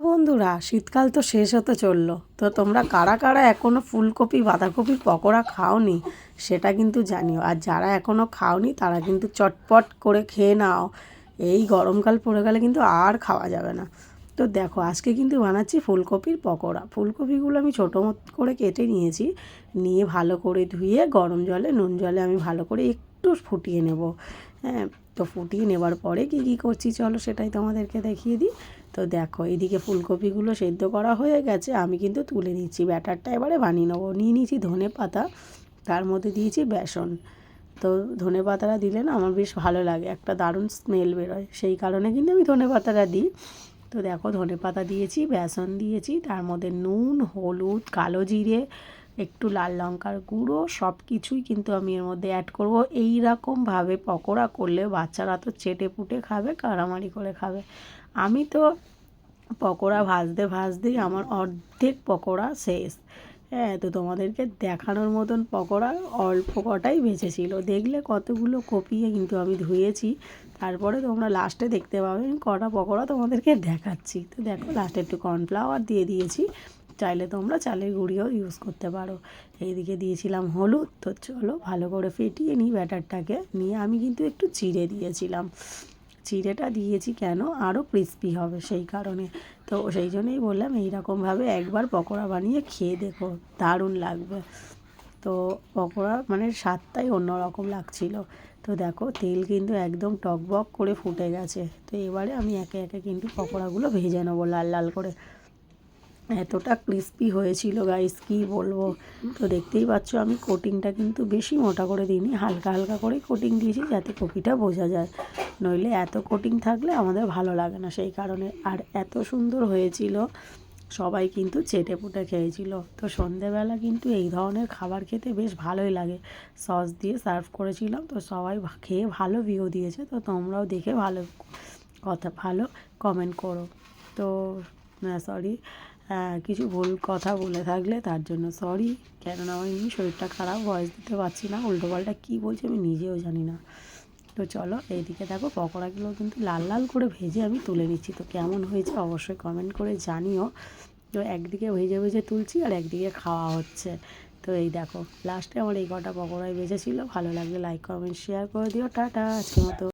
বন্ধুরা, শীতকাল তো শেষ হতে চলল। তো তোমরা কারা কারা এখনও ফুলকপি বাঁধাকপির পকোড়া খাওনি, সেটা কিন্তু জানিও। আর যারা এখনও খাওনি, তারা কিন্তু চটপট করে খেয়ে নাও। এই গরমকাল পড়ে গেলে কিন্তু আর খাওয়া যাবে না। তো দেখো, আজকে কিন্তু বানাচ্ছি ফুলকপির পকোড়া। ফুলকপিগুলো আমি ছোটো করে কেটে নিয়েছি। নিয়ে ভালো করে ধুয়ে গরম জলে, নুন জলে আমি ভালো করে একটু ফুটিয়ে নেব। হ্যাঁ তো ফুটিয়ে নেবার পরে কী কী করছি, চলো সেটাই তোমাদেরকে দেখিয়ে দিই। তো দেখো, এদিকে ফুলকপিগুলো সেদ্ধ করা হয়ে গেছে, আমি কিন্তু তুলে নিচ্ছি। ব্যাটারটা এবারে বানিয়ে নেব। নিয়ে নিয়েছি ধনে পাতা, তার মধ্যে দিয়েছি বেসন। তো ধনে পাতাটা দিলে না আমার বেশ ভালো লাগে, একটা দারুণ স্মেল বেরোয়। সেই কারণে কিন্তু আমি ধনে পাতাটা দিই। তো দেখো, ধনে পাতা দিয়েছি, বেসন দিয়েছি, তার মধ্যে নুন, হলুদ, কালো জিরে একটু লাল লঙ্কার গুঁড়ো সব কিছুই কিন্তু আমি এর মধ্যে অ্যাড করব। এই রকমভাবে পকোড়া করলে বাচ্চারা তো চেটে পুটে খাবে কারামারি করে খাবে। আমি তো পকোড়া ভাজতে ভাজতেই আমার অর্ধেক পকোড়া শেষ। হ্যাঁ তো তোমাদেরকে দেখানোর মতন পকোড়া অল্প কটাই বেঁচেছিল। দেখলে কতগুলো কপিয়ে কিন্তু আমি ধুয়েছি। তারপরে তোমরা লাস্টে দেখতে পাবে কটা পকোড়া তোমাদেরকে দেখাচ্ছি। তো দেখো লাস্টে একটু কর্নফ্লাওয়ার দিয়ে দিয়েছি। চাইলে তোমরা চালের গুঁড়িও ইউজ করতে পারো। এইদিকে দিয়েছিলাম হলুদ, তো চলো ভালো করে ফেটিয়ে নিই ব্যাটারটাকে। নিয়ে আমি কিন্তু একটু চিড়ে দিয়েছিলাম। চিড়েটা দিয়েছি কেন? আরও ক্রিস্পি হবে সেই কারণে। তো সেই জন্যই বললাম এইরকমভাবে একবার পকোড়া বানিয়ে খেয়ে দেখো, দারুণ লাগবে। তো পকোড়া মানে স্বাদটাই অন্যরকম লাগছিল। তো দেখো তেল কিন্তু একদম টকবক করে ফুটে গেছে। তো এবারে আমি একে একে কিন্তু পকোড়াগুলো ভেজে নেব লাল লাল করে। এতটা ক্রিস্পি হয়েছিল গাইস কী বলব? তো দেখতেই পাচ্ছ আমি কোটিংটা কিন্তু বেশি মোটা করে দিইনি, হালকা হালকা করে কোটিং দিয়েছি যাতে কপিটা বোঝা যায়। নইলে এত কোটিং থাকলে আমাদের ভালো লাগে না, সেই কারণে। আর এত সুন্দর হয়েছিল, সবাই কিন্তু চেটে পুটে খেয়েছিল। তো সন্ধেবেলা কিন্তু এই ধরনের খাবার খেতে বেশ ভালোই লাগে। সস দিয়ে সার্ভ করেছিলাম, তো সবাই খেয়ে ভালো ভিউ দিয়েছে। তো তোমরাও দেখে ভালো কথা, ভালো কমেন্ট করো। তো সরি কিছু ভুল কথা বলে থাকলে তার জন্য সরি কেননা আমার এমনি শরীরটা খারাপ ভয়েস দিতে পারছি না উল্টোপাল্টা কী বলছে আমি নিজেও জানি না। তো চলো, এইদিকে দেখো, পকোড়াগুলো কিন্তু লাল লাল করে ভেজে আমি তুলে নিচ্ছি। তো কেমন হয়েছে অবশ্যই কমেন্ট করে জানিও। তো একদিকে ভেজে ভেজে তুলছি আর একদিকে খাওয়া হচ্ছে। তো এই দেখো লাস্টে আমার এই কটা পকোড়াই বেজেছিলো ভালো লাগলে লাইক কমেন্ট শেয়ার করে দিও। টাটা, আজকের মতো।